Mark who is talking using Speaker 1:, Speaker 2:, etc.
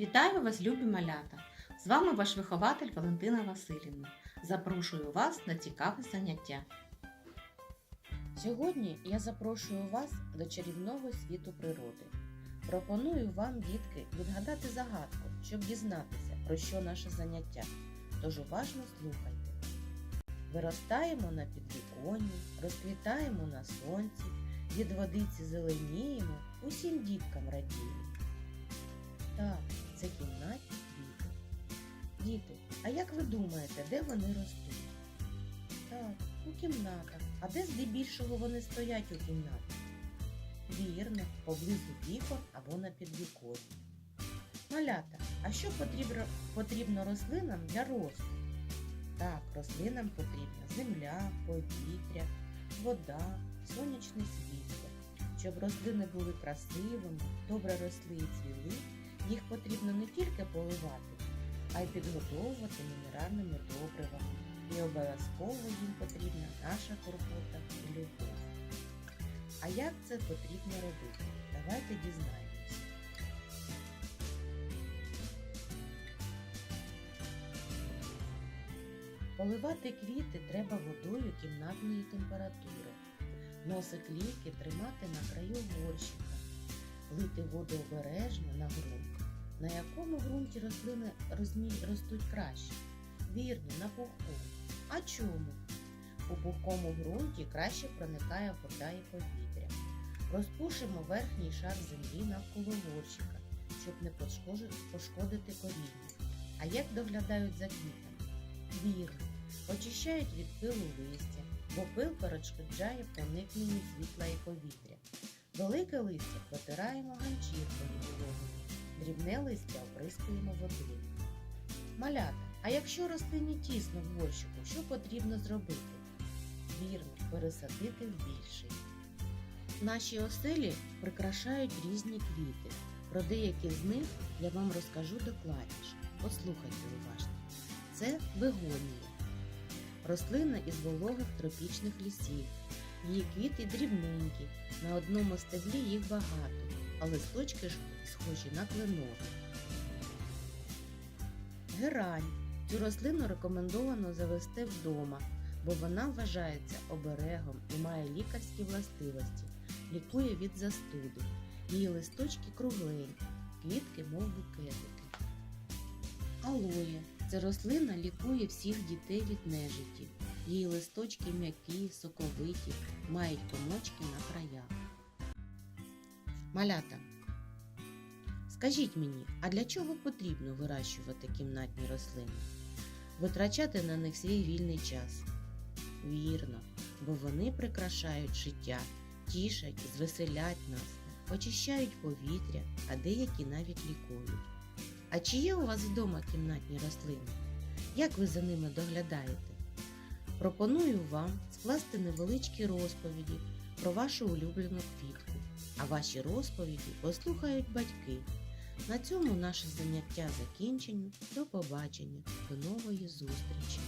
Speaker 1: Вітаю вас, любі малята! З вами ваш вихователь Валентина Васильівна. Запрошую вас на цікаве заняття.
Speaker 2: Сьогодні я запрошую вас до чарівного світу природи. Пропоную вам, дітки, відгадати загадку, щоб дізнатися, про що наше заняття. Тож уважно слухайте. Виростаємо на підвіконні, розквітаємо на сонці, від водиці зеленіємо, усім діткам радіємо. Так, це кімнатні квіти. Діти, а як ви думаєте, де вони ростуть? Так, у кімнатах. А де здебільшого вони стоять у кімнаті? Вірно, поблизу вікон або на підвіконні. Малята, а що потрібно, потрібно рослинам для росту? Так, рослинам потрібна земля, повітря, вода, сонячне світло. Щоб рослини були красивими, добре росли і цвіли, їх потрібно не тільки поливати, а й підготовувати мінеральними добривами. І обов'язково їм потрібна наша турбота і любов. А як це потрібно робити? Давайте дізнаємося. Поливати квіти треба водою кімнатної температури. Носик ліки тримати на краю горщика, лити воду обережно на ґрунт. На якому ґрунті рослини ростуть краще? Вірно, на пухкому. А чому? У пухкому ґрунті краще проникає вода і повітря. Розпушимо верхній шар землі навколо горщика, щоб не пошкодити коріння. А як доглядають за квітами? Вірно, очищають від пилу листя, бо пил перешкоджає проникненню світла і повітря. Велике листя протираємо ганчіркою вологою, дрібне листя оприскуємо водою. Малята, а якщо рослині тісно в горщику, що потрібно зробити? Вірно, пересадити в більший. Наші оселі прикрашають різні квіти. Про деякі з них я вам розкажу докладніше. Послухайте уважно. Це бегонія. Рослина із вологих тропічних лісів. Її квіти дрібненькі, на одному стеблі їх багато, а листочки ж схожі на кленові. Герань. Цю рослину рекомендовано завести вдома, бо вона вважається оберегом і має лікарські властивості, лікує від застуди. Її листочки кругленькі, квітки, мов букетики. Алоє. Ця рослина лікує всіх дітей від нежиті. Її листочки м'які, соковиті, мають комочки на краях. Малята. Скажіть мені, а для чого потрібно вирощувати кімнатні рослини? Витрачати на них свій вільний час? Вірно, бо вони прикрашають життя, тішать, звеселять нас, очищають повітря, а деякі навіть лікують. А чи є у вас вдома кімнатні рослини? Як ви за ними доглядаєте? Пропоную вам скласти невеличкі розповіді про вашу улюблену квітку, а ваші розповіді послухають батьки. На цьому наше заняття закінчено. До побачення, до нової зустрічі!